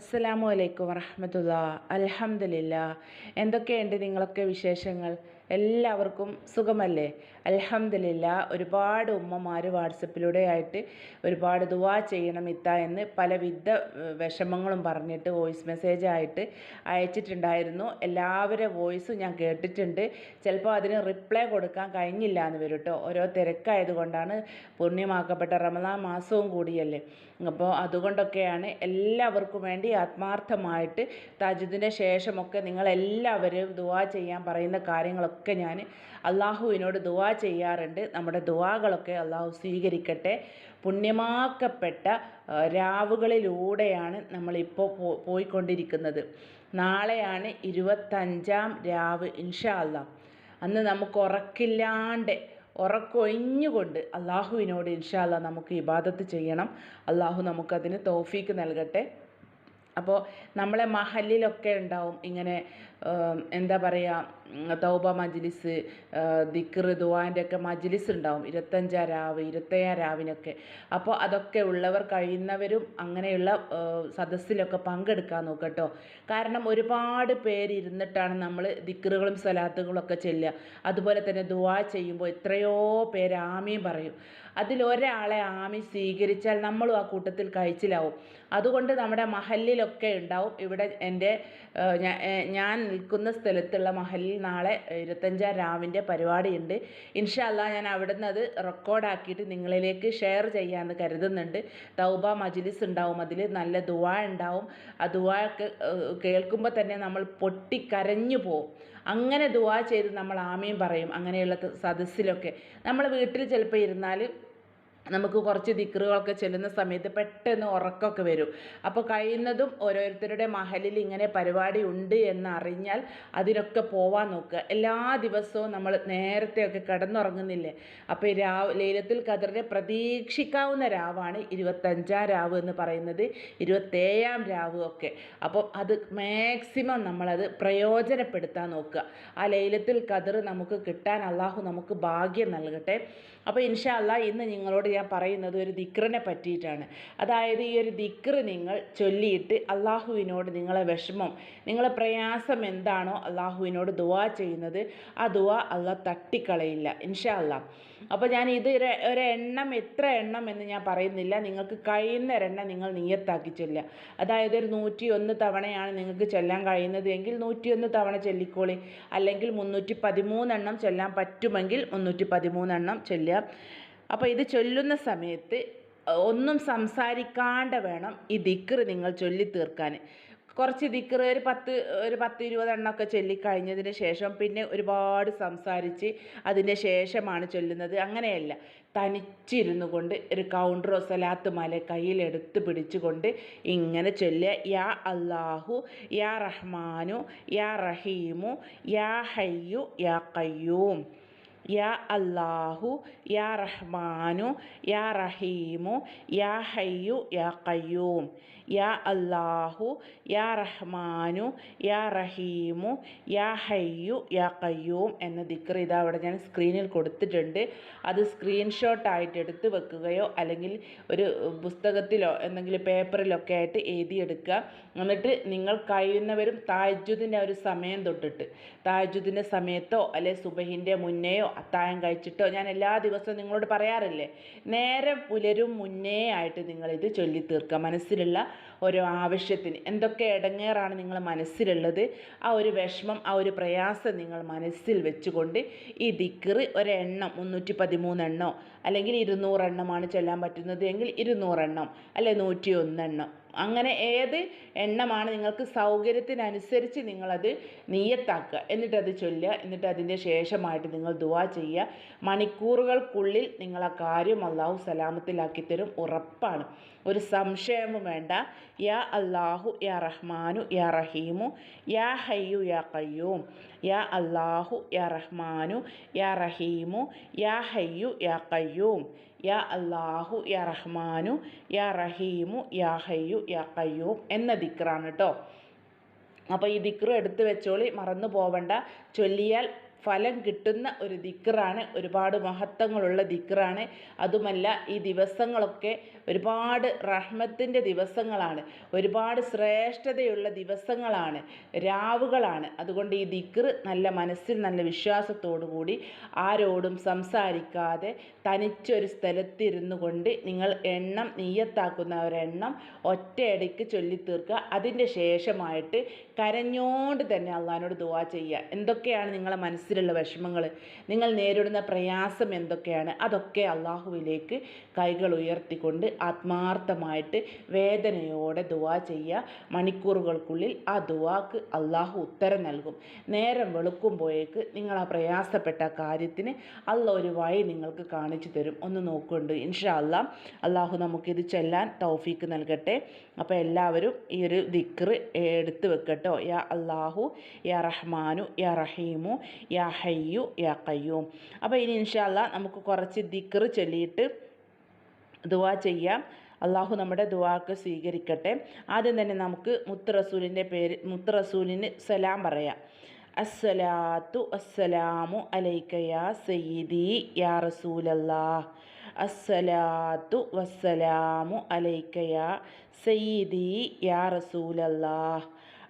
അസ്സലാമു അലൈക്കും വറഹമത്തുള്ള അലഹമുല്ല എന്തൊക്കെയുണ്ട് നിങ്ങളൊക്കെ വിശേഷങ്ങൾ? എല്ലാവർക്കും സുഖമല്ലേ? അലഹമില്ല ഒരുപാട് ഉമ്മമാർ വാട്സപ്പിലൂടെ ആയിട്ട് ഒരുപാട് ദുവാ ചെയ്യണം ഇത്ത എന്ന് പലവിധ വിഷമങ്ങളും പറഞ്ഞിട്ട് വോയിസ് മെസ്സേജ് ആയിട്ട് അയച്ചിട്ടുണ്ടായിരുന്നു. എല്ലാവരുടെ വോയിസും ഞാൻ കേട്ടിട്ടുണ്ട്. ചിലപ്പോൾ അതിന് റിപ്ലൈ കൊടുക്കാൻ കഴിഞ്ഞില്ല എന്ന് വരും കേട്ടോ ഓരോ തിരക്കായതുകൊണ്ടാണ് പുണ്യമാക്കപ്പെട്ട റമദാൻ മാസവും കൂടിയല്ലേ. അപ്പോൾ അതുകൊണ്ടൊക്കെയാണ് എല്ലാവർക്കും വേണ്ടി ആത്മാർത്ഥമായിട്ട് താജുദിന്റെ ശേഷമൊക്കെ നിങ്ങളെല്ലാവരും ദുവാ ചെയ്യാൻ പറയുന്ന കാര്യങ്ങളൊക്കെ ഞാൻ അള്ളാഹുവിനോട് ദുവാ ചെയ്യാറുണ്ട്. നമ്മുടെ ദുവാകളൊക്കെ അള്ളാഹു സ്വീകരിക്കട്ടെ. പുണ്യമാക്കപ്പെട്ട രാവുകളിലൂടെയാണ് നമ്മളിപ്പോൾ പോ പോയിക്കൊണ്ടിരിക്കുന്നത്. നാളെയാണ് ഇരുപത്തഞ്ചാം രാവ് ഇൻഷാ അല്ലാ അന്ന് നമുക്ക് ഉറക്കില്ലാണ്ട് ഉറക്കൊഴിഞ്ഞുകൊണ്ട് അള്ളാഹുവിനോട് ഇൻഷാല്ല നമുക്ക് ഇബാദത്ത് ചെയ്യണം. അള്ളാഹു നമുക്കതിന് തോഫീക്ക് നൽകട്ടെ. അപ്പോൾ നമ്മളെ മഹലിലൊക്കെ ഉണ്ടാവും ഇങ്ങനെ എന്താ പറയുക തൗബ മജ്ലിസ് ദിക്ർ ദുവാന്റെ ഒക്കെ മജ്ലിസ് ഉണ്ടാവും. ഇരുപത്തഞ്ചാം രാവ് ഇരുപത്തയ്യാം രാവിനൊക്കെ. അപ്പോൾ അതൊക്കെ ഉള്ളവർ കഴിയുന്നവരും അങ്ങനെയുള്ള സദസ്സിലൊക്കെ പങ്കെടുക്കാൻ നോക്കട്ടോ. കാരണം ഒരുപാട് പേര് ഇരുന്നിട്ടാണ് നമ്മൾ ദിക്റുകളും സലാത്തുകളും ഒക്കെ ചെല്ലുക. അതുപോലെ തന്നെ ദുആ ചെയ്യുമ്പോൾ എത്രയോ പേര് ആമീൻ പറയും. ഒരാളെ ആമി സ്വീകരിച്ചാൽ നമ്മളും ആ കൂട്ടത്തിൽ കഴിച്ചിലാവും. അതുകൊണ്ട് നമ്മുടെ മഹലിലൊക്കെ ഉണ്ടാവും. ഇവിടെ എന്റെ ഞാൻ നിൽക്കുന്ന സ്ഥലത്തുള്ള മഹലിൽ നാളെ ഇരുപത്തഞ്ചാം രാവിന്റെ പരിപാടിയുണ്ട്. ഇൻഷാല്ല ഞാൻ അവിടെ നിന്ന് അത് റെക്കോർഡാക്കിയിട്ട് നിങ്ങളിലേക്ക് ഷെയർ ചെയ്യാമെന്ന് കരുതുന്നുണ്ട്. തൗബ മജ്ലിസ് ഉണ്ടാവും അതിൽ നല്ല ദുവാ ഉണ്ടാവും. ആ ദുവാ കേൾക്കുമ്പോൾ തന്നെ നമ്മൾ പൊട്ടിക്കരഞ്ഞു പോവും. അങ്ങനെ ദുവാ ചെയ്ത് നമ്മൾ ആമയും പറയും അങ്ങനെയുള്ള സദസ്സിലൊക്കെ. നമ്മൾ വീട്ടിൽ ചിലപ്പോൾ ഇരുന്നാൽ നമുക്ക് കുറച്ച് ദിക്റുകളൊക്കെ ചെല്ലുന്ന സമയത്ത് പെട്ടെന്ന് ഉറക്കമൊക്കെ വരും. അപ്പോൾ കഴിയുന്നതും ഓരോരുത്തരുടെ മഹലിൽ ഇങ്ങനെ പരിപാടി ഉണ്ട് എന്നറിഞ്ഞാൽ അതിനൊക്കെ പോവാൻ നോക്കുക. എല്ലാ ദിവസവും നമ്മൾ നേരത്തെയൊക്കെ കിടന്നുറങ്ങുന്നില്ലേ? അപ്പോൾ രാവ് ലൈലത്തുൽ കതിറിനെ പ്രതീക്ഷിക്കാവുന്ന രാവാണ് ഇരുപത്തഞ്ചാം രാവ് എന്ന് പറയുന്നത്. ഇരുപത്തേഴാം രാവ് ഒക്കെ. അപ്പോൾ അത് മാക്സിമം നമ്മളത് പ്രയോജനപ്പെടുത്താൻ നോക്കുക. ആ ലൈലത്തുൽ കതിർ നമുക്ക് കിട്ടാൻ അള്ളാഹു നമുക്ക് ഭാഗ്യം നൽകട്ടെ. അപ്പോൾ ഇൻഷാല്ല ഇന്ന് നിങ്ങളോട് ഞാൻ പറയുന്നത് ഒരു ദിക്റിനെ പറ്റിയിട്ടാണ്. അതായത് ഈ ഒരു ദിക്റ് നിങ്ങൾ ചൊല്ലിയിട്ട് അള്ളാഹുവിനോട് നിങ്ങളെ വിഷമം നിങ്ങളെ പ്രയാസം എന്താണോ അള്ളാഹുവിനോട് ദുവാ ചെയ്യുന്നത് ആ ദുവാ അള്ളാഹ് തട്ടിക്കളയില്ല ഇൻഷാല്ല അപ്പോൾ ഞാൻ ഇത് ഒരു എണ്ണം എത്ര എണ്ണം എന്ന് ഞാൻ പറയുന്നില്ല. നിങ്ങൾക്ക് കഴിയുന്ന ഒരെണ്ണം നിങ്ങൾ നിയത്താക്കി ചൊല്ലുക. അതായത് ഒരു നൂറ്റി ഒന്ന് തവണയാണ് നിങ്ങൾക്ക് ചൊല്ലാൻ കഴിയുന്നത് എങ്കിൽ നൂറ്റിയൊന്ന് തവണ ചൊല്ലിക്കോളി. അല്ലെങ്കിൽ മുന്നൂറ്റി പതിമൂന്നെണ്ണം ചൊല്ലാൻ പറ്റുമെങ്കിൽ മുന്നൂറ്റി പതിമൂന്നെണ്ണം ചൊല്ലുക. അപ്പോൾ ഇത് ചൊല്ലുന്ന സമയത്ത് ഒന്നും സംസാരിക്കാണ്ട് വേണം ഈ ദിക്കറ് നിങ്ങൾ ചൊല്ലി തീർക്കാൻ കുറച്ച് ദിക്കറ് ഒരു പത്ത് ഒരു പത്ത് ഇരുപതെണ്ണമൊക്കെ ചൊല്ലിക്കഴിഞ്ഞതിന് ശേഷം പിന്നെ ഒരുപാട് സംസാരിച്ച് അതിന്റെ ശേഷമാണ് ചൊല്ലുന്നത്. അങ്ങനെയല്ല. തനിച്ചിരുന്നു കൊണ്ട് ഒരു കൗണ്ടറോ സലാത്ത് മല കയ്യിലെടുത്ത് പിടിച്ചുകൊണ്ട് ഇങ്ങനെ ചൊല്ലുക. യാ അള്ളാഹു യാ റഹ്മാനു യാ റഹീമു യാ ഹയ്യു യാ കയ്യൂം യാ അല്ലാഹു യാ റഹ്മാനു യാ റഹീമു യാ ഹയ്യു യാ കയ്യൂം യാ അല്ലാഹു യാ റഹ്മാനു യാ റഹീമു യാ ഹയ്യു യാ കയ്യൂം എന്ന ദിക്ർ ഇതാ അവിടെ ഞാൻ സ്ക്രീനിൽ കൊടുത്തിട്ടുണ്ട്. അത് സ്ക്രീൻഷോട്ട് ആയിട്ട് എടുത്ത് വെക്കുകയോ അല്ലെങ്കിൽ ഒരു പുസ്തകത്തിലോ എന്തെങ്കിലും പേപ്പറിലൊക്കെ ആയിട്ട് എഴുതിയെടുക്കുക. എന്നിട്ട് നിങ്ങൾ കഴിയുന്നവരും താജ്ജുദിന്റെ ഒരു സമയം തൊട്ടിട്ട് താജ്ജുദിന്റെ സമയത്തോ അല്ലെ സുബഹിന്റെ മുന്നേയോ അത്താഴം കഴിച്ചിട്ടോ ഞാൻ എല്ലാ ദിവസവും നിങ്ങളോട് പറയാറില്ലേ? നേരെ പുലരും മുന്നേ ആയിട്ട് നിങ്ങളിത് ചൊല്ലി തീർക്കുക മനസ്സിലുള്ള ഓരോ ആവശ്യത്തിന് എന്തൊക്കെ ഇടങ്ങേറാണ് നിങ്ങൾ മനസ്സിലുള്ളത്? ആ ഒരു വിഷമം ആ ഒരു പ്രയാസം നിങ്ങൾ മനസ്സിൽ വെച്ചുകൊണ്ട് ഈ ദിക്കറ് ഒരെണ്ണം മുന്നൂറ്റി പതിമൂന്നെണ്ണോ അല്ലെങ്കിൽ ഇരുന്നൂറെണ്ണമാണ് ചൊല്ലാൻ പറ്റുന്നത് എങ്കിൽ ഇരുന്നൂറെണ്ണം അല്ലെ നൂറ്റി ഒന്നെണ്ണം അങ്ങനെ ഏത് എണ്ണമാണ് നിങ്ങൾക്ക് സൗകര്യത്തിനനുസരിച്ച് നിങ്ങളത് നീയത്താക്കുക. എന്നിട്ടത് ചൊല്ലുക. എന്നിട്ട് അതിന്റെ ശേഷമായിട്ട് നിങ്ങൾ ദുവാ ചെയ്യുക. മണിക്കൂറുകൾക്കുള്ളിൽ നിങ്ങൾ ആ കാര്യം അള്ളാഹു സലാമത്തിലാക്കി തരും. ഉറപ്പാണ്. ഒരു സംശയവും വേണ്ട. യാ അല്ലാഹു യാ റഹ്മാനു യാ റഹീമു യാ ഹയ്യു യാ കയ്യൂം യാ അല്ലാഹു യാ റഹ്മാനു യാ റഹീമു യാ ഹയ്യു യാ കയ്യൂം യാ അല്ലാഹു യാ റഹ്മാനു യാ റഹീമു യാ ഹയ്യു യാ കയ്യൂം എന്ന ദിക്റാണ് കേട്ടോ അപ്പോൾ ഈ ദിക്റ് എടുത്തു വെച്ചോളി മറന്നു പോവണ്ട. ചൊല്ലിയാൽ ഫലം കിട്ടുന്ന ഒരു ദിക്റാണ്. ഒരുപാട് മഹത്വങ്ങളുള്ള ദിക്റാണ്. അതുമല്ല ഈ ദിവസങ്ങളൊക്കെ ഒരുപാട് റഹ്മത്തിന്റെ ദിവസങ്ങളാണ്. ഒരുപാട് ശ്രേഷ്ഠതയുള്ള ദിവസങ്ങളാണ്. രാവുകളാണ്. അതുകൊണ്ട് ഈ ദിക്ർ നല്ല മനസ്സിൽ നല്ല വിശ്വാസത്തോടു കൂടി ആരോടും സംസാരിക്കാതെ തനിച്ചൊരു സ്ഥലത്തിരുന്നു കൊണ്ട് നിങ്ങൾ എണ്ണം നീയത്താക്കുന്ന ഒരെണ്ണം ഒറ്റയടിക്ക് ചൊല്ലിത്തീർക്കുക. അതിന്റെ ശേഷമായിട്ട് കരഞ്ഞോണ്ട് തന്നെ അള്ളഹാനോട് ദുവാ ചെയ്യുക. എന്തൊക്കെയാണ് നിങ്ങളെ മനസ്സിലുള്ള വിഷമങ്ങൾ? നിങ്ങൾ നേരിടുന്ന പ്രയാസം എന്തൊക്കെയാണ്? അതൊക്കെ അള്ളാഹുവിലേക്ക് കൈകൾ ഉയർത്തിക്കൊണ്ട് ആത്മാർത്ഥമായിട്ട് വേദനയോടെ ദുവാ ചെയ്യുക മണിക്കൂറുകൾക്കുള്ളിൽ ആ ദുവാക്ക് അള്ളാഹു ഉത്തരം നൽകും. നേരം വെളുക്കുമ്പോഴേക്ക് നിങ്ങൾ ആ പ്രയാസപ്പെട്ട കാര്യത്തിന് അല്ല ഒരു വഴി നിങ്ങൾക്ക് കാണിച്ചു തരും. ഒന്ന് നോക്കുന്നുണ്ട് ഇൻഷാ അല്ല അള്ളാഹു നമുക്കിത് ചെല്ലാൻ തൗഫീക്ക് നൽകട്ടെ. അപ്പോൾ എല്ലാവരും ഈ ഒരു ദിക്റ് എടുത്തു വെക്കട്ടോ. യാ അള്ളാഹു യാ റഹ്മാനു യാ റഹീമു യാ ഹയ്യു യാ കയ്യൂം അപ്പോൾ ഇനി ഇൻഷാ അല്ല നമുക്ക് കുറച്ച് ദിക്റ് ചൊല്ലിയിട്ട് ദുവാ ചെയ്യാം. അള്ളാഹു നമ്മുടെ ദുവാക്ക് സ്വീകരിക്കട്ടെ. ആദ്യം തന്നെ നമുക്ക് മുത്ത് റസൂലിന്റെ പേര് മുത്ത് റസൂലിന് സലാം പറയാം. അസ്സലാത്തു അസ്സലാമു അലൈക്കയാ സയ്യിദി യാ റസൂലല്ലാ അസ്സലാത്തു വസ്സലാമു അലൈക്കയാ സയ്യിദി യാ റസൂലല്ലാ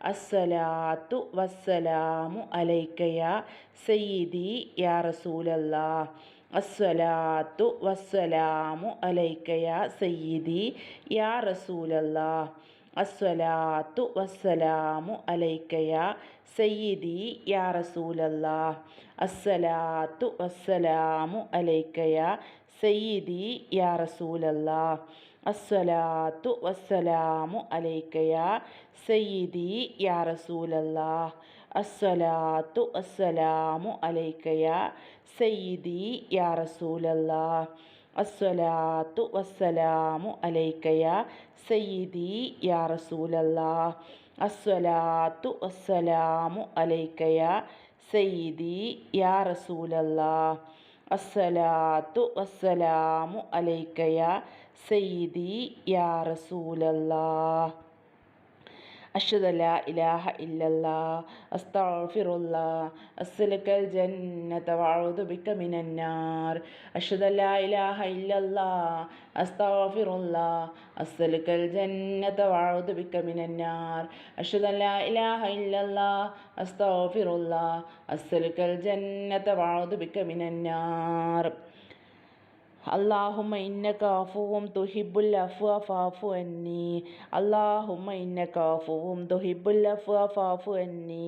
അസ്സലാത്തു വസ്സലാമു അലൈക്കയാ സയ്യിദി യാ റസൂലല്ലാ അസ്സലാത്തു വസ്സലാമു അലൈക്കയ സയ്യിദി യാ റസൂലല്ലാ അസ്വലാത്തു വസ്സലാമു അലൈക്കയ സയ്യിദി യാ റസൂലല്ലാ അസ്സലാത്തു വസ്സലാമു അലൈക്കയ സയ്യിദി യാ റസൂലല്ലാ അസ്സലാത്തു വസ്സലാമു അലൈക്കയ സയ്യിദി യാ റസൂലല്ലാ അസ്സലാത്തു വസ്സലാമു അലൈക്കയ സയ്യിദി യാ റസൂലല്ലാ അസ്സലാത്തു വസ്സലാമു അലൈക്കയ സയ്യിദി യാ റസൂലല്ലാ അസ്സലാത്തു വസ്സലാമു അലൈക്കയ സയ്യിദി യാ റസൂലല്ലാ അസ്സലാത്തു വസ്സലാമു അലൈക്കയ സയ്യിദി യാ റസൂലല്ലാ അഷ്ഹദു ലാ ഇലാഹ ഇല്ലല്ലാ അസ്തഗ്ഫിറുല്ലാ അസ്ലകൽ ജന്നത വഅഊദു ബിക മിനൻ അഷ്ഹദു ലാ ഇലാഹ ഇല്ലല്ലാ അസ്തഗ്ഫിറുല്ലാ അസ്ലകൽ ജന്നത വഅഊദു ബിക മിനൻ അഷ്ഹദു ലാ ഇലാഹ ഇല്ലല്ലാ അസ്തഗ്ഫിറുല്ലാ അസ്ലകൽ ജന്നത വഅഊദു ബിക മിനൻ അള്ളാഹുമ ഇന്നക അഫുവും തുഹിബുൽ അഫ്വ ഫാഫു എന്നി അള്ളാഹുമ ഇന്നക അഫുവും തുഹിബുൽ അഫ്വ ഫാഫു എന്നി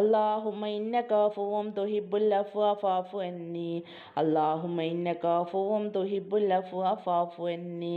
അള്ളാഹുമ ഇന്നക അഫുവും തുഹിബുൽ അഫ്വ ഫാഫു എന്നി അള്ളാഹുമ ഇന്നക അഫുവും തുഹിബുൽ അഫ്വ ഫാഫു എന്നി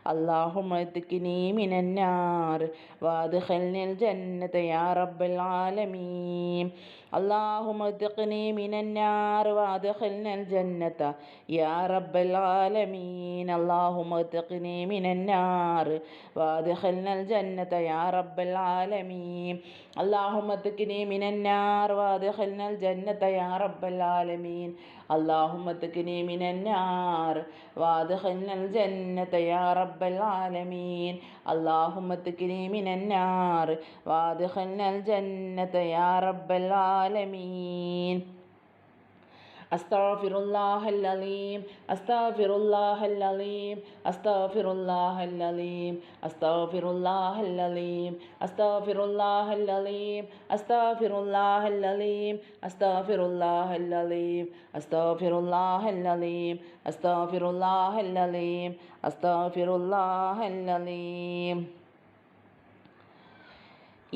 അള്ളാഹുമിനാർ വാദ് ജന്ന തയ്യാറബൽ ആലമീം അള്ളാഹുമദ്ഖനി മിനന്നാർ വാദ്ഖിൽനൽ നൽ യാ ആലമീൻ. അള്ളാഹുമദ്ഖനി മിനന്നാർ വാദ്ഖിൽനൽ നൽ യാ ആലമീൻ. അള്ളാഹുമദ്ഖനി മിനന്നാർ വാദ്ഖിൽനൽ നൽ യാ ആലമീൻ. അള്ളാഹുമദ്ഖനി മിനന്നാർ വാദ്ഖിൽനൽ ജന്നത യാ ആലമീൻ. العالمين أستغفر الله العليم أستغفر الله العليم أستغفر الله العليم أستغفر الله العليم أستغفر الله العليم أستغفر الله العليم أستغفر الله العليم أستغفر الله العليم أستغفر الله العليم أستغفر الله العليم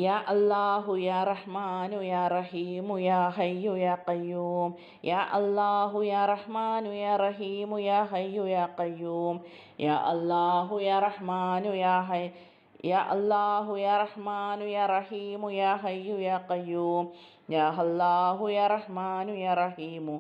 യാ അള്ളാഹു യാ റഹ്മാനു യാ റഹീമു യാ ഹയ്യു യാ കയ്യൂം യാ അള്ളാഹു യാ റഹ്മാനു യാ റഹീമു യാ ഹയ്യു യാ കയ്യൂം യാ അള്ളാഹു യാ റഹ്മാനു യാ ഹൈ യാ അള്ളാഹു യാ റഹ്മാനു യാ റഹീമു യാ ഹയ്യു യാ കയ്യൂം യാ അള്ളാഹു യാ റഹ്മാനു യാ റഹീമു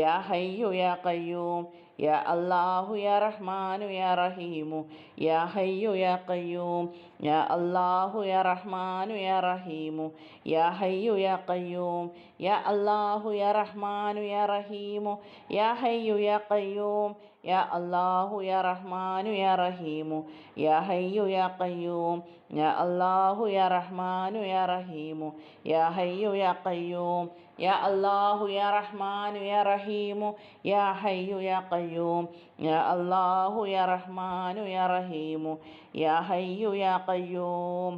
യാ ഹയ്യു യാ കയ്യൂം യാ അള്ളാഹു യാ റഹ്മാനു യാ റഹീമു യാ ഹയ്യു യാ കയ്യൂം يا الله يا رحمن يا رحيم يا حي يا قيوم. يا الله يا رحمن يا رحيم. يا حي يا قيوم. يا الله يا رحمن يا رحيم. يا حي يا قيوم. يا الله يا رحمن يا رحيم. يا حي يا قيوم. يا الله يا رحمن يا رحيم. يا حي يا قيوم. يا الله يا رحمن يا رحيم يا حي يا قيوم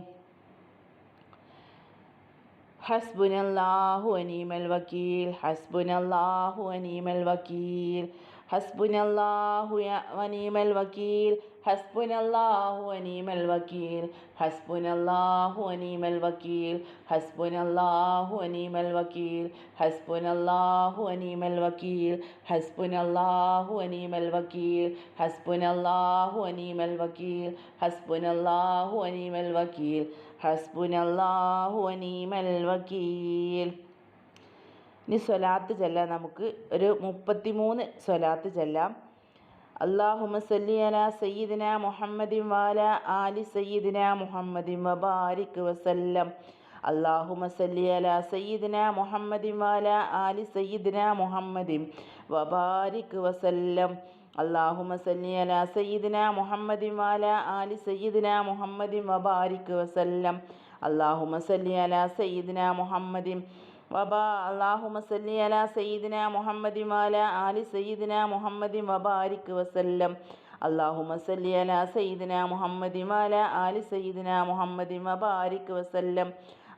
حسبنا الله ونعم الوكيل حسبنا الله ونعم الوكيل حسبنا الله ونعم الوكيل ഹസ്ബുനല്ലാഹു അനീമൽ വക്കീൽ. ഹസ്ബുനല്ലാഹു അനീമൽ വക്കീൽ. ഹസ്ബുനല്ലാഹു അനീമൽ വക്കീൽ. ഹസ്ബുനല്ലാഹു അനീമൽ വക്കീൽ. ഹസ്ബുനല്ലാഹു അനീമൽ വക്കീൽ. ഹസ്ബുനല്ലാഹു അനീമൽ വക്കീൽ. ഹസ്ബുനല്ലാഹു അനീമൽ വക്കീൽ. ഹസ്ബുനല്ലാഹു അനീമൽ വക്കീൽ. ഇനി സ്വലാത്ത് ചെല്ലാം. നമുക്ക് ഒരു മുപ്പത്തിമൂന്ന് സ്വലാത്ത് ചെല്ലാം. അള്ളാഹുമ സല്ലി അല സയ്യിദിന മുഹമ്മദിൻ വാല ആലി സയ്യിദിന മുഹമ്മദിൻ വബാരിക് വസല്ലം. അള്ളാഹുമ സല്ലിയല സയ്യിദിന മുഹമ്മദിൻ വാല ആലി സയ്യിദിന മുഹമ്മദിൻ വബാരിക് വസല്ലം. അള്ളാഹുമ സല്ലിയല സയ്യിദിന മുഹമ്മദിൻ വാല ആലി സയ്യിദിന മുഹമ്മദിൻ വബാരിക് വസല്ലം. അള്ളാഹുമ സല്ലിയല സയ്യിദിന മുഹമ്മദിൻ വബാ അള്ളാഹുമ സല്ലി അല സയ്യിദിന മുഹമ്മദി മാല ആലി സയ്യിദിന മുഹമ്മദി വബാരിക് വസല്ലം. അള്ളാഹുമ സല്ലി അല സയ്യിദിന മുഹമ്മദി മാല ആലി സയ്യിദിന മുഹമ്മദി വബാരിക് വസല്ലം.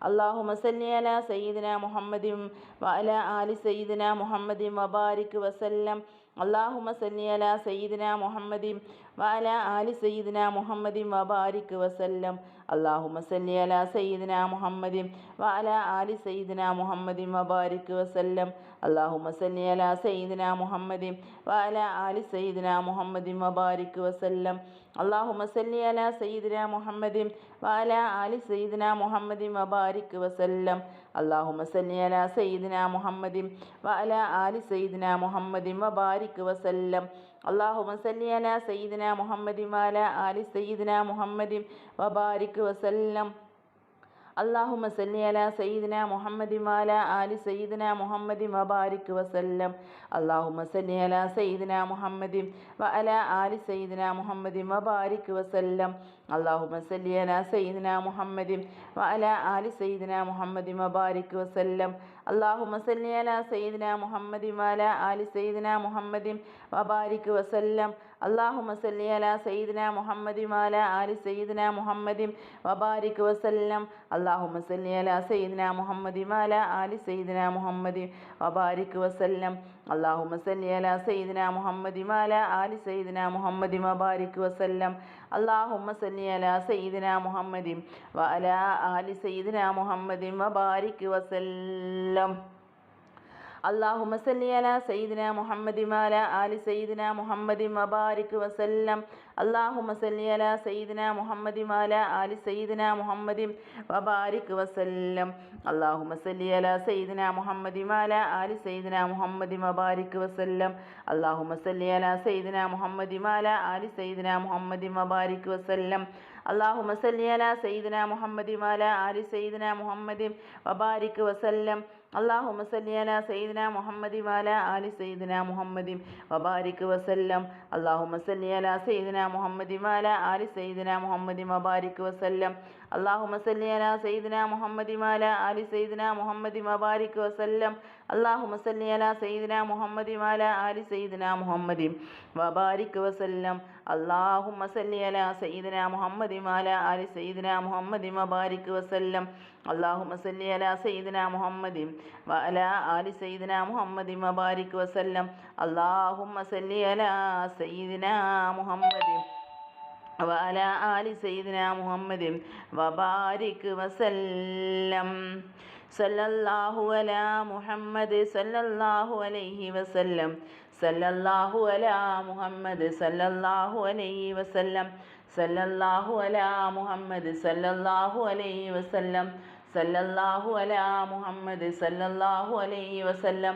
അള്ളാഹുമ സല്ലി അല സയ്യിദിന മുഹമ്മദി വഅല ആലി സയ്യിദിന മുഹമ്മദി വബാരിക് വസല്ലം. അള്ളാഹുമ സല്ലി അല സയ്യിദിന മുഹമ്മദി വാല ആലി സയ്യിദിന മുഹമ്മദി വബാരിക് വസല്ലം. അള്ളാഹുമ സല്ലി അല സയ്യിദിന മുഹമ്മദി വാല ആലി സയ്യിദിന മുഹമ്മദി വബാരിക് വസല്ലം. അള്ളാഹുമ സല്ലി അല സയ്യിദിന മുഹമ്മദിൻ വഅല ആലി സയ്യിദിന മുഹമ്മദിൻ വബാരിക് വസല്ലം. അള്ളാഹുമ സല്ലി അല സയ്യിദിന മുഹമ്മദിൻ വഅല ആലി സയ്യിദിന മുഹമ്മദിൻ വബാരിക് വസല്ലം. അള്ളാഹുമ സല്ലി അല സയ്യിദിന മുഹമ്മദിൻ വഅല ആലി സയ്യിദിന മുഹമ്മദിൻ വബാരിക് വസല്ലം. അള്ളാഹുമ സല്ലി അല സയ്യിദിന മുഹമ്മദി വഅല ആലി സയ്യിദിന മുഹമ്മദിൻ വബാരിക് വസല്ലം. അള്ളാഹുമ സല്ലി അല സയ്യിദിന മുഹമ്മദി മാല ആലി സയ്യിദിന മുഹമ്മദി വബാരിക് വസല്ലം. അള്ളാഹുമ സല്ലി അല സയ്യിദിന മുഹമ്മദി വ അല ആലി സയ്യിദിന മുഹമ്മദി വബാരിക് വസല്ലം. അള്ളാഹുമ സല്ലി അല സയ്യിദിന മുഹമ്മദിം വ അല ആലി സയ്യിദിന മുഹമ്മദിം വബാരിക് വസല്ലം. അള്ളാഹുമ സല്ലി അല സയ്യിദിന മുഹമ്മദിം മാല ആലി സയ്യിദിന മുഹമ്മദിം വബാരിക് വസല്ലം. അള്ളാഹുമ സല്ലി അല സയ്യിദിന മുഹമ്മദിം മാല ആലി സയ്യിദിന മുഹമ്മദിം വബാരിക് വസല്ലം. അള്ളാഹുമ സല്ലി അല സയ്യിദിന മുഹമ്മദിം മാല ആലി സയ്യിദിന മുഹമ്മദിം വബാരിക് വസല്ലം. അള്ളാഹുമ സല്ലി അല സയ്യിദിന മുഹമ്മദി മാല ആലി സയ്യിദിന മുഹമ്മദി മബാരിക് വസല്ലം. അള്ളാഹുമ്മ സല്ലി അല സയ്യിദിന മുഹമ്മദി വ അല ആലി സയ്യിദിന മുഹമ്മദി മബാരിക് വസല്ലം. അള്ളാഹു മസല്ലിയല സയ്യിദിന മുഹമ്മദിമാല ആലി സയ്യിദിന മുഹമ്മദി മബാരിക് വസല്ലം അള്ളാഹു മസല്ലിയല സയ്യിദിന മുഹമ്മദിമാല ആലി സയ്യിദിന മുഹമ്മദി മബാരിക് വസല്ലം അള്ളാഹു മസല്ലിയല സയ്യിദിന മുഹമ്മദിമാല ആലി സയ്യിദിന മുഹമ്മദി മബാരിക് വസല്ലം അള്ളാഹു മസല്ലിയല സയ്യിദിന മുഹമ്മദിമാല ആലി സയ്യിദിന മുഹമ്മദി മബാരിക് വസല്ലം അള്ളാഹു മസല്ലിയല സയ്യിദിന മുഹമ്മദിമാല ആലി സയ്യിദിന മുഹമ്മദി വബാരിക് വസല്ലം അള്ളാഹു അലാ സയ്യിദിന മുഹമ്മദി വാല ആലി സയ്യിദിന മുഹമ്മദിം വബാരിക് വസല്ലം. അള്ളാഹു അലാ സയ്യിദിന മുഹമ്മദി വാല ആലി സയ്യിദിന മുഹമ്മദിം വബാരിക് വസല്ലം. അള്ളാഹു മസല്ലിയല സയ്യിദിന മുഹമ്മദിമാല ആലി സയ്യിദിന മുഹമ്മദി മബാരിക് വസല്ലം. അള്ളാഹു മസല്ലിയല സയ്യിദിന മുഹമ്മദിമാല ആലി സയ്യിദിന മുഹമ്മദി മബാരിക് വസല്ലം. അള്ളാഹു മസല്ലിയല സയ്യിദിന മുഹമ്മദിമാല ആലി സയ്യിദിന മുഹമ്മദി മബാരിക് വസല്ലം. അള്ളാഹു മസല്ലിയല സയ്യിദിന മുഹമ്മദി വഅല ആലി സയ്യിദിന മുഹമ്മദി മബാരിക് വസല്ലം. അള്ളാഹു മസല്ലിയല സയ്യിദിന മുഹമ്മദി وعلى آل سيدنا محمد وبارك وسلم اللهم صل على سيدنا محمد وعلى آل سيدنا محمد وبارك وسلم صلى الله على محمد صلى الله عليه وسلم صلى الله على محمد صلى الله عليه وسلم صلى الله على محمد صلى الله عليه وسلم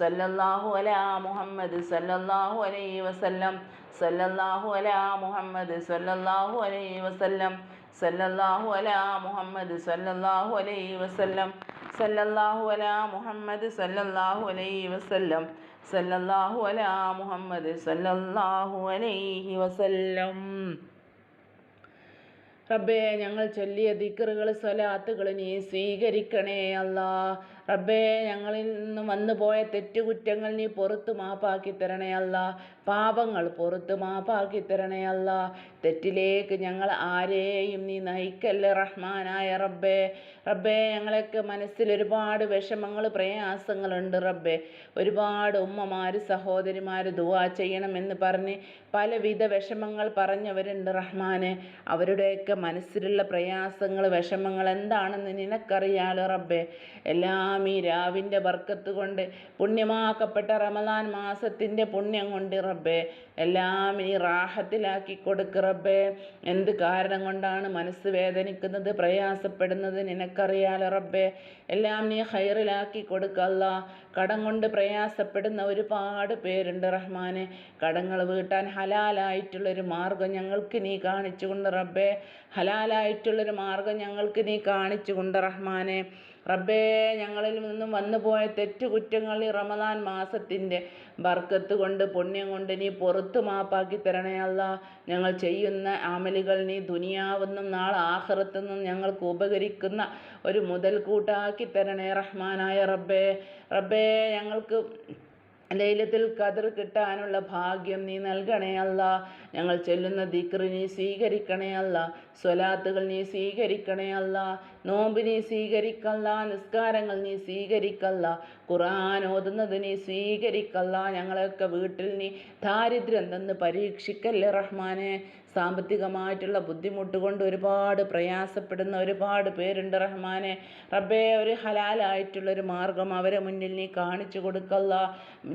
സല്ലല്ലാഹു അലാ മുഹമ്മദ് സല്ലല്ലാഹു അലൈഹി വസല്ലം സല്ലല്ലാഹു അലാ മുഹമ്മദ് സല്ലല്ലാഹു അലൈഹി വസല്ലം സല്ലല്ലാഹു അലാ മുഹമ്മദ് സല്ലല്ലാഹു അലൈഹി വസല്ലം സല്ലല്ലാഹു അലാ മുഹമ്മദ് സല്ലല്ലാഹു അലൈഹി വസല്ലം സല്ലല്ലാഹു അലാ മുഹമ്മദ് സല്ലല്ലാഹു അലൈഹി വസല്ലം. റബ്ബേ ഞങ്ങൾ ചൊല്ലിയ ദിക്കറുകൾ സ്വലാത്തുകൾ നീ സ്വീകരിക്കണേ അല്ലാ റബ്ബേ ഞങ്ങളിൽ നിന്നും വന്നുപോയ തെറ്റുകുറ്റങ്ങൾ നീ പുറത്ത് മാപ്പാക്കി തരണേ അല്ല പാപങ്ങൾ പുറത്ത് മാപ്പാക്കി തരണേ അല്ല. തെറ്റിലേക്ക് ഞങ്ങൾ ആരെയും നീ നയിക്കല്ലേ റഹ്മാനായ റബ്ബേ. റബ്ബേ ഞങ്ങളൊക്കെ മനസ്സിൽ ഒരുപാട് വിഷമങ്ങൾ പ്രയാസങ്ങളുണ്ട് റബ്ബേ. ഒരുപാട് ഉമ്മമാർ സഹോദരിമാർ ദുവാ ചെയ്യണമെന്ന് പറഞ്ഞ് പലവിധ വിഷമങ്ങൾ പറഞ്ഞവരുണ്ട് റഹ്മാനെ. അവരുടെയൊക്കെ മനസ്സിലുള്ള പ്രയാസങ്ങൾ വിഷമങ്ങൾ എന്താണെന്ന് നിനക്കറിയാലോ റബ്ബേ. എല്ലാം ഈ രാവിന്റെ ബർക്കത്ത് കൊണ്ട് പുണ്യമാക്കപ്പെട്ട റമദാൻ മാസത്തിന്റെ പുണ്യം കൊണ്ട് റബ്ബേ. എല്ലാം നീ റാഹത്തിലാക്കി കൊടുക്ക് റബ്ബേ. എന്ത് കാരണം കൊണ്ടാണ് മനസ്സ് വേദനിക്കുന്നത് പ്രയാസപ്പെടുന്നത് നിനക്കറിയാലോ റബ്ബേ. എല്ലാം നീ ഹൈറിലാക്കി കൊടുക്കല്ല കടം കൊണ്ട് പ്രയാസപ്പെടുന്ന ഒരുപാട് പേരുണ്ട് റഹ്മാനെ. കടങ്ങൾ വീട്ടാൻ ഹലാലായിട്ടുള്ളൊരു മാർഗം ഞങ്ങൾക്ക് നീ കാണിച്ചു കൊണ്ട് റബ്ബേ. ഹലാലായിട്ടുള്ളൊരു മാർഗം ഞങ്ങൾക്ക് നീ കാണിച്ചു കൊണ്ട് റഹ്മാനെ. റബ്ബേ ഞങ്ങളിൽ നിന്നും വന്നുപോയ തെറ്റുകുറ്റങ്ങൾ ഈ റമദാൻ മാസത്തിന്റെ ബർക്കത്ത് കൊണ്ട് പുണ്യം കൊണ്ട് നീ പുറത്തു മാപ്പാക്കി തരണേ അല്ല. ഞങ്ങൾ ചെയ്യുന്ന ആമലുകൾ നീ ദുനിയാവെന്നും നാളെ ആഹ്റത്തെന്നും ഞങ്ങൾക്ക് ഉപകരിക്കുന്ന ഒരു മുതൽക്കൂട്ടാക്കി തരണേ റഹ്മാനായ റബ്ബേ. റബ്ബേ ഞങ്ങൾക്ക് ലൈലത്തിൽ ഖദർ കിട്ടാനുള്ള ഭാഗ്യം നീ നൽകണേ അല്ല. ഞങ്ങൾ ചൊല്ലുന്ന ദിക്റ് നീ സ്വീകരിക്കണേ അല്ല. സ്വലാത്തുകൾ നീ സ്വീകരിക്കണേ അല്ല. നോമ്പ് നീ സ്വീകരിക്കല്ല. നിസ്കാരങ്ങൾ നീ സ്വീകരിക്കല്ല. ഖുർആൻ ഓതുന്നത് നീ സ്വീകരിക്കല്ല. ഞങ്ങളെയൊക്കെ വീട്ടിൽ നീ ദാരിദ്ര്യം തന്ന് പരീക്ഷിക്കല്ലേ റഹ്മാനെ. സാമ്പത്തികമായിട്ടുള്ള ബുദ്ധിമുട്ട് കൊണ്ട് ഒരുപാട് പ്രയാസപ്പെടുന്ന ഒരുപാട് പേരുണ്ട് റഹ്മാനെ. റബ്ബേ ഒരു ഹലാലായിട്ടുള്ളൊരു മാർഗം അവരെ മുന്നിൽ നീ കാണിച്ചു കൊടുക്കല്ല.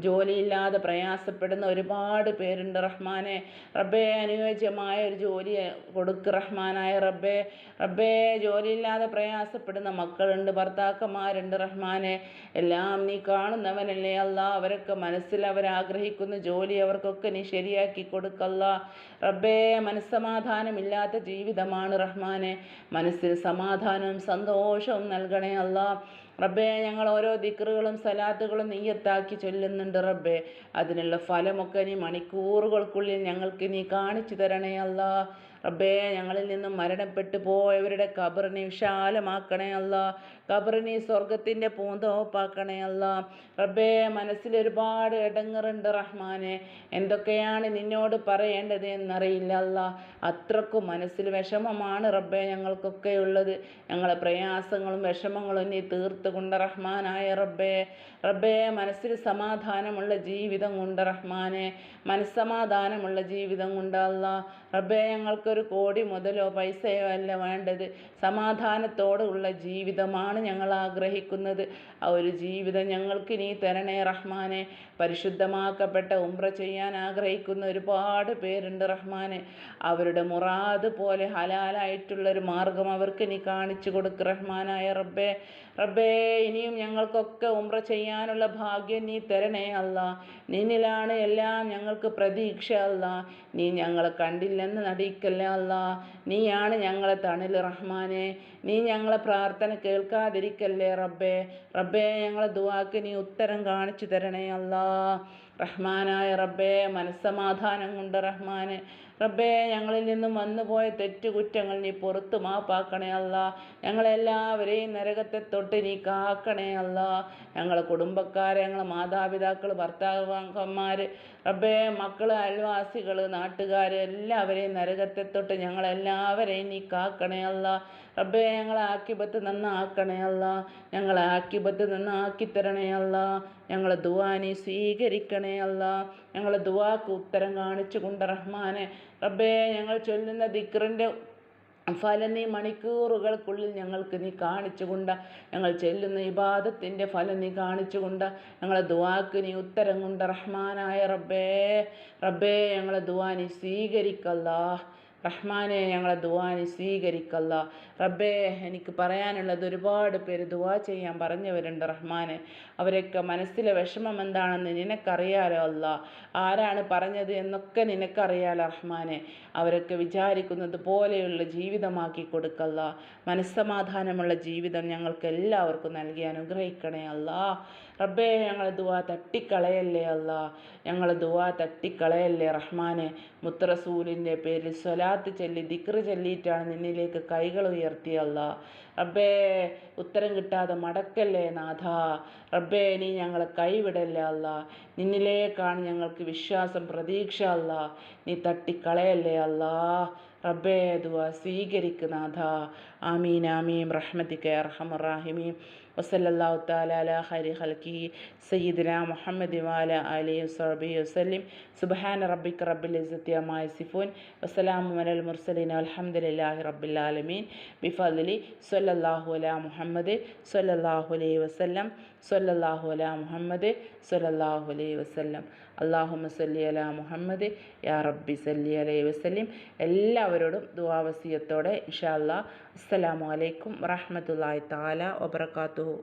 ജോലിയില്ലാതെ പ്രയാസപ്പെടുന്ന ഒരുപാട് പേരുണ്ട് റഹ്മാനെ. റബ്ബേ അനുയോജ്യമായ ഒരു ജോലി കൊടുക്ക് റഹ്മാനായ റബ്ബേ. റബ്ബേ ജോലിയില്ലാതെ പ്രയാസപ്പെടുന്ന മക്കളുണ്ട് ഭർത്താക്കന്മാരുണ്ട് റഹ്മാനെ. എല്ലാം നീ കാണുന്നവനല്ലേ അല്ല. അവരൊക്കെ മനസ്സിൽ അവരാഗ്രഹിക്കുന്ന ജോലി അവർക്കൊക്കെ നീ ശരിയാക്കി കൊടുക്കല്ല. റബ്ബേ മനസ്സമാധാനമില്ലാത്ത ജീവിതമാണ് റഹ്മാനെ. മനസ്സിൽ സമാധാനവും സന്തോഷവും നൽകണേ അല്ല റബ്ബേ ഞങ്ങൾ ഓരോ ദിക്റുകളും സലാത്തുകളും നീയത്താക്കി ചൊല്ലുന്നുണ്ട് റബ്ബേ. അതിനുള്ള ഫലമൊക്കെ നീ മണിക്കൂറുകൾക്കുള്ളിൽ ഞങ്ങൾക്ക് നീ കാണിച്ചു തരണേ അല്ല റബ്ബേ ഞങ്ങളിൽ നിന്നും മരണപ്പെട്ടു പോയവരുടെ കബറിനെ വിശാലമാക്കണേ അല്ല. കബറിനെ സ്വർഗത്തിന്റെ പൂന്തോപ്പാക്കണേ അല്ല. റബ്ബേ മനസ്സിൽ ഒരുപാട് ഇടങ്ങറുണ്ട് റഹ്മാനെ. എന്തൊക്കെയാണ് നിന്നോട് പറയേണ്ടത് എന്നറിയില്ല അല്ല. അത്രക്കും മനസ്സിൽ വിഷമമാണ് റബ്ബേ ഞങ്ങൾക്കൊക്കെ ഉള്ളത്. ഞങ്ങളെ പ്രയാസങ്ങളും വിഷമങ്ങളും നീ തീർത്തുകൊണ്ട് റഹ്മാനായ റബ്ബേ. റബ്ബേ മനസ്സിൽ സമാധാനമുള്ള ജീവിതം കൊണ്ട് റഹ്മാനെ. മനസ്സമാധാനമുള്ള ജീവിതം കൊണ്ടല്ല റബ്ബേ ഞങ്ങൾക്കൊരു കോടി മുതലോ പൈസയോ അല്ല വേണ്ടത്. സമാധാനത്തോടുള്ള ജീവിതമാണ് ഞങ്ങൾ ആഗ്രഹിക്കുന്നത്. ആ ഒരു ജീവിതം ഞങ്ങൾക്ക് നീ തരണേ റഹ്മാനെ. പരിശുദ്ധമാക്കപ്പെട്ട ഉംറ ചെയ്യാൻ ആഗ്രഹിക്കുന്ന ഒരുപാട് പേരുണ്ട് റഹ്മാനെ. അവരുടെ മുറാദ് പോലെ ഹലാലായിട്ടുള്ളൊരു മാർഗം അവർക്ക് നീ കാണിച്ചു കൊടുക്ക് റഹ്മാനായ റബ്ബേ. റബ്ബേ ഇനിയും ഞങ്ങൾക്കൊക്കെ ഉംറ ചെയ്യാനുള്ള ഭാഗ്യം നീ തരണേ അല്ല. നിന്നിലാണ് എല്ലാം ഞങ്ങൾക്ക് പ്രതീക്ഷ അല്ല. നീ ഞങ്ങളെ കണ്ടില്ലെന്ന് നടിക്കല്ല അല്ല നീയാണ് ഞങ്ങളെ തണൽ റഹ്മാനെ. നീ ഞങ്ങളെ പ്രാർത്ഥന കേൾക്കാതിരിക്കല്ലേ റബ്ബേ. റബ്ബേ ഞങ്ങളെ ദുവാക്ക് നീ ഉത്തരം കാണിച്ചു തരണേ അല്ലാ റഹ്മാനായ റബ്ബേ മനസ്സമാധാനം കൊണ്ട് റഹ്മാനെ. റബ്ബേ ഞങ്ങളിൽ നിന്നും വന്നുപോയ തെറ്റുകുറ്റങ്ങൾ നീ പുറത്തു മാപ്പാക്കണേ അല്ല. ഞങ്ങളെല്ലാവരെയും നരകത്തെ തൊട്ട് നീ കാക്കണേ അല്ല. ഞങ്ങളെ കുടുംബക്കാരെ ഞങ്ങളെ മാതാപിതാക്കൾ ഭർത്താക്കന്മാർ റബ്ബേ മക്കൾ അയൽവാസികൾ നാട്ടുകാർ എല്ലാവരെയും നരകത്തെ തൊട്ട് ഞങ്ങളെല്ലാവരെയും നീ കാക്കണേ അല്ല. റബ്ബേ ഞങ്ങളെ ആക്കിബത്ത് നന്നാക്കണേ അല്ല. ഞങ്ങളെ ആക്കിബത്ത് നന്നാക്കി തരണേ അല്ല. ഞങ്ങളെ ദുആനി സ്വീകരിക്കണേ അല്ല. ഞങ്ങളെ ദുആക്ക് ഉത്തരം കാണിച്ചു കൊണ്ട് റഹ്മാനെ. റബ്ബേ ഞങ്ങൾ ചൊല്ലുന്ന ദിക്റിന്റെ ഫലം നീ മണിക്കൂറുകൾക്കുള്ളിൽ ഞങ്ങൾക്ക് നീ കാണിച്ചു കാണിച്ചുകൊണ്ട്. ഞങ്ങൾ ചെല്ലുന്ന ഇബാദത്തിന്റെ ഫലം നീ കാണിച്ചുകൊണ്ട്. ഞങ്ങളെ ദുവാക്ക് നീ ഉത്തരം കൊണ്ട് റഹ്മാനായ റബ്ബേ. റബ്ബേ ഞങ്ങളെ ദുവാ നീ സ്വീകരിക്കല്ലാ. റഹ്മാനെ ഞങ്ങളെ ദുവാനി സ്വീകരിക്കല്ല. റബ്ബേ എനിക്ക് പറയാനുള്ളത് ഒരുപാട് പേര് ദുവാ ചെയ്യാൻ പറഞ്ഞവരുണ്ട് റഹ്മാനെ. അവരൊക്കെ മനസ്സിലെ വിഷമം എന്താണെന്ന് നിനക്കറിയാലോ അല്ല? ആരാണ് പറഞ്ഞത് എന്നൊക്കെ നിനക്കറിയാലോ റഹ്മാനെ? അവരൊക്കെ വിചാരിക്കുന്നത് പോലെയുള്ള ജീവിതമാക്കി കൊടുക്കല്ല. മനസ്സമാധാനമുള്ള ജീവിതം ഞങ്ങൾക്ക് എല്ലാവർക്കും നൽകി അനുഗ്രഹിക്കണേ അല്ല. റബ്ബേ ഞങ്ങളെ ദുവാ തട്ടിക്കളയല്ലേ അല്ല. ഞങ്ങളെ ദുവാ തട്ടിക്കളയല്ലേ റഹ്മാനെ. മുത്തറസൂലിന്റെ പേരിൽ സ്വലാത്ത് ചൊല്ലി ദിക്റ് ചൊല്ലിയിട്ടാണ് നിന്നിലേക്ക് കൈകൾ ഉയർത്തിയല്ല റബ്ബേ ഉത്തരം കിട്ടാതെ മടക്കല്ലേ നാഥ. റബ്ബേ നീ ഞങ്ങളെ കൈവിടല്ലേ അല്ല. നിന്നിലേക്കാണ് ഞങ്ങൾക്ക് വിശ്വാസം പ്രതീക്ഷ അല്ല. നീ തട്ടിക്കളയല്ലേ അല്ല. റബ്ബേ ദുവ സ്വീകരിക്കുനാഥ ആമീൻ ആമീൻ. റഹ്മത്തിക്ക് അർഹമറാഹിമീം വസല്ലാഹു താല അല ഹരി ഹൽക്കി സയ്യിദിന മുഹമ്മദ് വാല അലി സബി വസ്ലിം സുബഹാന റബ്ബിക്ക് റബ്ബിൽ ഇസത്തി അമായ സിഫൂൻ വസ്സലാമു അലൽ മുർസലീൻ അലഹമുല്ലാഹി റബ്ബിലാലമീൻ ബിഫലി സല്ലല്ലാഹു അല മുഹമ്മദ് സല്ലല്ലാഹു അലൈഹി വസല്ലം. സല്ലല്ലാഹു അല മുഹമ്മദ് സല്ലല്ലാഹു അലൈഹി വസല്ലം. അള്ളാഹുമ്മ സല്ലി അല മുഹമ്മദ്. യാ റബ്ബി സല്ലി അലൈഹി വസല്ലിം. എല്ലാവരോടും ദുവാവസിയത്തോടെ ഇൻഷാ അല്ലാ അസ്സലാമു അലൈക്കും വറഹ്മത്തുള്ളാഹി തആല വബറകാതുഹു.